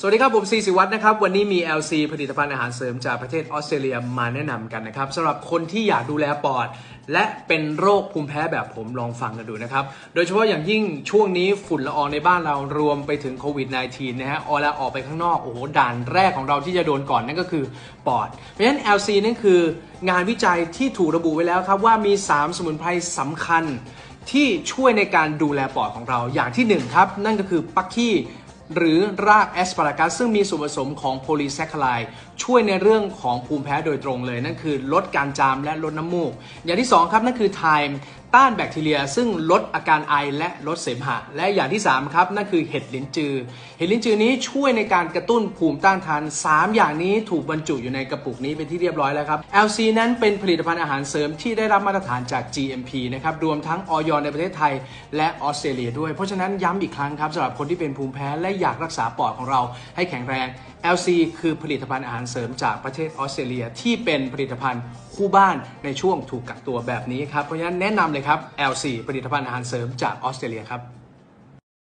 สวัสดีครับ ผมซีสิวัตรนะครับ วันนี้มี LC ผลิตภัณฑ์อาหารเสริมจากประเทศออสเตรเลียมาแนะนำกันนะครับสำหรับคนที่อยากดูแลปอด และเป็นโรคภูมิแพ้แบบผมลองฟังกันดูนะครับ โดยเฉพาะอย่างยิ่งช่วงนี้ฝุ่นละอองในบ้านเรารวมไปถึงโควิด -19 นะฮะออแล้วออกไปข้างนอก โอ้โห ด่านแรกของเราที่จะโดนก่อนนั่นก็คือปอด เพราะฉะนั้น LC นั่นคืองานวิจัยที่ถูกระบุไว้แล้วครับว่ามี 3 สมุนไพรสำคัญที่ช่วยในการดูแลปอดของเราอย่างที่หนึ่งครับนั่นก็คือปักกี้ หรือรากแอสปารากัสซึ่งมีส่วนผสมของโพลีแซคคาไลช่วยในเรื่องของภูมิแพ้โดยตรงเลย นั่นคือลดการจามและลดน้ำมูก อย่างที่ 2 ครับ นั่นคือไทม์ต้านแบคทีเรีย ซึ่งลดอาการไอและลดเสมหะ และอย่างที่ 3 ครับ นั่นคือเห็ดลิ้นจือ เห็ดลิ้นจือนี้ช่วยในการกระตุ้นภูมิต้านทาน 3 อย่างนี้ถูกบรรจุอยู่ในกระปุกนี้เป็นที่เรียบร้อยแล้วครับ LC นั้นเป็นผลิตภัณฑ์อาหารเสริมที่ได้รับมาตรฐานจาก GMP นะครับรวมทั้งออยในประเทศไทย และออสเตรเลียด้วย เพราะฉะนั้นย้ำอีกครั้งครับสำหรับคนที่เป็นภูมิแพ้และอยากรักษาปอดของเราให้แข็งแรง LC คือผลิตภัณฑ์อาหารเสริมจากประเทศออสเตรเลียที่เป็นผลิตภัณฑ์ คู่บ้านในช่วงถูกกักตัวแบบนี้ครับ เพราะฉะนั้นแนะนำเลยครับ LC ผลิตภัณฑ์อาหารเสริมจากออสเตรเลียครับ